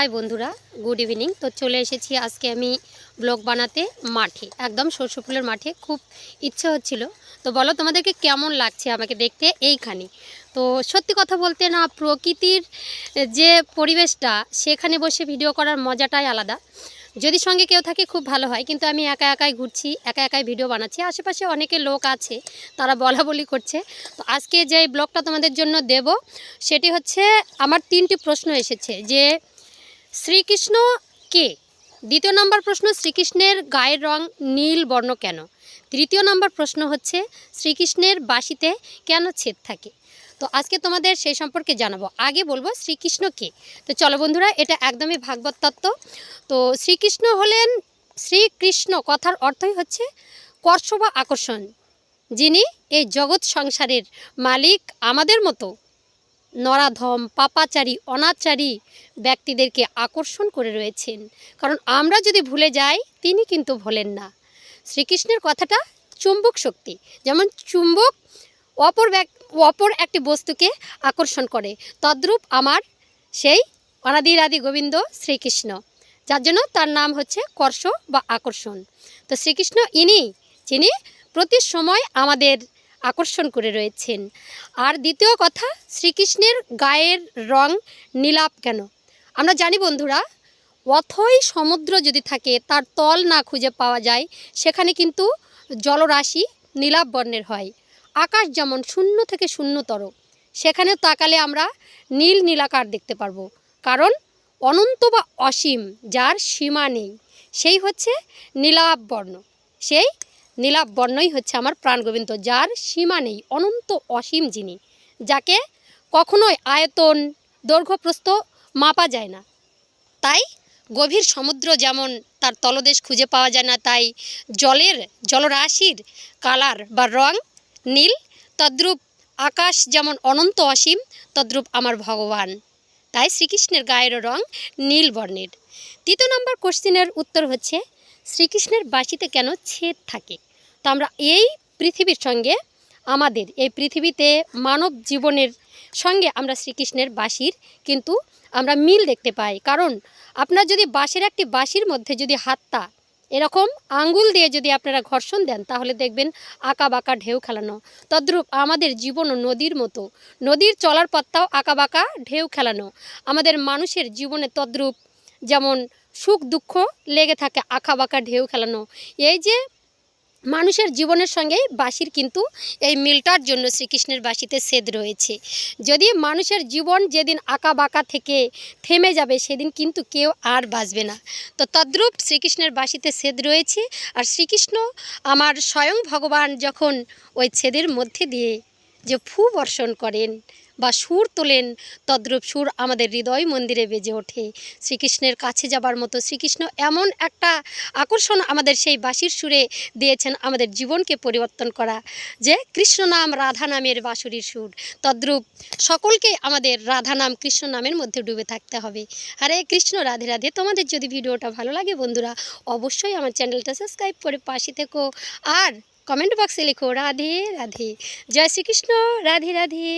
High বন্ধুরা, good evening. তো চলে এসেছি আজকে আমি ব্লগ বানাতে মাঠে, একদম সর্ষে ফুলের মাঠে, খুব ইচ্ছে হচ্ছিল। তো বলো তোমাদেরকে কেমন লাগছে আমাকে দেখতে এইখানে? তো সত্যি কথা বলতে না, প্রকৃতির যে পরিবেশটা, সেখানে বসে ভিডিও করার মজাটাই আলাদা। যদি সঙ্গে কেউ থাকে খুব ভালো হয়, কিন্তু আমি একা একাই ঘুরছি, একা একাই ভিডিও বানাচ্ছি। আশেপাশে অনেকে লোক আছে, তারা বলা বলি করছে। তো আজকে যে ব্লগটা তোমাদের জন্য দেব, সেটি হচ্ছে আমার তিনটি প্রশ্ন এসেছে, যে শ্রীকৃষ্ণ কে? দ্বিতীয় নম্বর প্রশ্ন, শ্রীকৃষ্ণের গায়ের রং নীল বর্ণ কেন? তৃতীয় নম্বর প্রশ্ন হচ্ছে, শ্রীকৃষ্ণের বাঁশিতে কেন ছেদ থাকে? তো আজকে তোমাদের সেই সম্পর্কে জানাব। আগে বলব, শ্রীকৃষ্ণ কে? তো চলো বন্ধুরা, এটা একদমই ভাগবত তত্ত্ব। তো শ্রীকৃষ্ণ হলেন, শ্রীকৃষ্ণ কথার অর্থই হচ্ছে কর্ষ বা আকর্ষণ। যিনি এই জগৎ সংসারের মালিক আমাদের মতো। নরাধম, পাপাচারী, অনাচারী ব্যক্তিদেরকে আকর্ষণ করে রয়েছেন। কারণ আমরা যদি ভুলে যাই, তিনি কিন্তু ভোলেন না। শ্রীকৃষ্ণের কথাটা চুম্বক শক্তি। যেমন চুম্বক অপর অপর একটি বস্তুকে আকর্ষণ করে। তদ্রূপ আমার সেই অনাদির আদি গোবিন্দ শ্রীকৃষ্ণ, যার জন্য তার নাম হচ্ছে কর্ষ বা আকর্ষণ। তো শ্রীকৃষ্ণ ইনি, যিনি প্রতি সময় আমাদের আকর্ষণ করে রয়েছেন। আর দ্বিতীয় কথা, শ্রীকৃষ্ণের গায়ের রং নীলাপ কেন? আমরা জানি বন্ধুরা, অথই সমুদ্র যদি থাকে, তার তল না খুঁজে পাওয়া যায়, সেখানে কিন্তু জলরাশি নীলাপ বর্ণের হয়। আকাশ যেমন শূন্য থেকে শূন্যতর, সেখানেও তাকালে আমরা নীল নীলাকার দেখতে পারব। কারণ অনন্ত বা অসীম, যার সীমা নেই, সেই হচ্ছে নীলাপ বর্ণ। সেই নীলাপ বর্ণই হচ্ছে আমার প্রাণগোবিন্দ যার সীমা নেই, অনন্ত অসীম যিনি, যাকে কখনোই আয়তন দৈর্ঘ্য প্রস্থ মাপা যায় না। তাই গভীর সমুদ্র যেমন তার তলদেশ খুঁজে পাওয়া যায় না, তাই জলের জলরাশির কালার বা রং নীল, তদ্রূপ আকাশ যেমন অনন্ত অসীম, তদ্রূপ আমার ভগবান। তাই শ্রীকৃষ্ণের গায়ের রং নীল বর্ণের। তৃতীয় নম্বর কোশ্চেনের উত্তর হচ্ছে শ্রীকৃষ্ণের বাঁশিতে কেন ছেদ থাকে? তো আমরা এই পৃথিবীর সঙ্গে, আমাদের এই পৃথিবীতে মানব জীবনের সঙ্গে আমরা শ্রীকৃষ্ণের বাঁশির কিন্তু আমরা মিল দেখতে পাই। কারণ আপনার যদি বাঁশের একটি বাঁশির মধ্যে যদি হাতটা এরকম আঙ্গুল দিয়ে যদি আপনারা ঘর্ষণ দেন, তাহলে দেখবেন আঁকা বাঁকা ঢেউ খেলানো। তদ্রূপ আমাদের জীবনও নদীর মতো। নদীর চলার পথটাও আঁকা বাঁকা ঢেউ খেলানো। আমাদের মানুষের জীবনে তদ্রূপ যেমন সুখ, দুঃখ লেগে থাকে আঁকা বাঁকা ঢেউ খেলানো। এই যে মানুষের জীবনের সঙ্গে বাঁশির কিন্তু এই মিলটার জন্য শ্রীকৃষ্ণের বাঁশিতে সেদ রয়েছে। যদি মানুষের জীবন যেদিন আঁকা বাঁকা থেকে থেমে যাবে, সেদিন কিন্তু কেউ আর বাঁচবে না। তো তদ্রূপ শ্রীকৃষ্ণের বাঁশিতে সেদ রয়েছে আর শ্রীকৃষ্ণ আমার স্বয়ং ভগবান যখন ওই ছেদের মধ্যে দিয়ে যে ফু বর্ষণ করেন বা সুর তোলেন তদ্রূপ সুর আমাদের হৃদয় মন্দিরে বেজে ওঠে। শ্রীকৃষ্ণের কাছে যাবার মতো শ্রীকৃষ্ণ এমন একটা আকর্ষণ আমাদের সেই বাঁশির সুরে দিয়েছেন আমাদের জীবনকে পরিবর্তন করা। যে কৃষ্ণ নাম রাধা নামের বাঁশুরির সুর, তদ্রূপ সকলকে আমাদের রাধা নাম কৃষ্ণ নামের মধ্যে ডুবে থাকতে হবে। আরে কৃষ্ণ, রাধে রাধে। তোমাদের যদি ভিডিওটা ভালো লাগে বন্ধুরা, অবশ্যই আমার চ্যানেলটা সাবস্ক্রাইব করে পাশে থেকো। আর কমেন্ট বক্সে লিখো, রাধে রাধে। জয় শ্রীকৃষ্ণ, রাধে রাধে।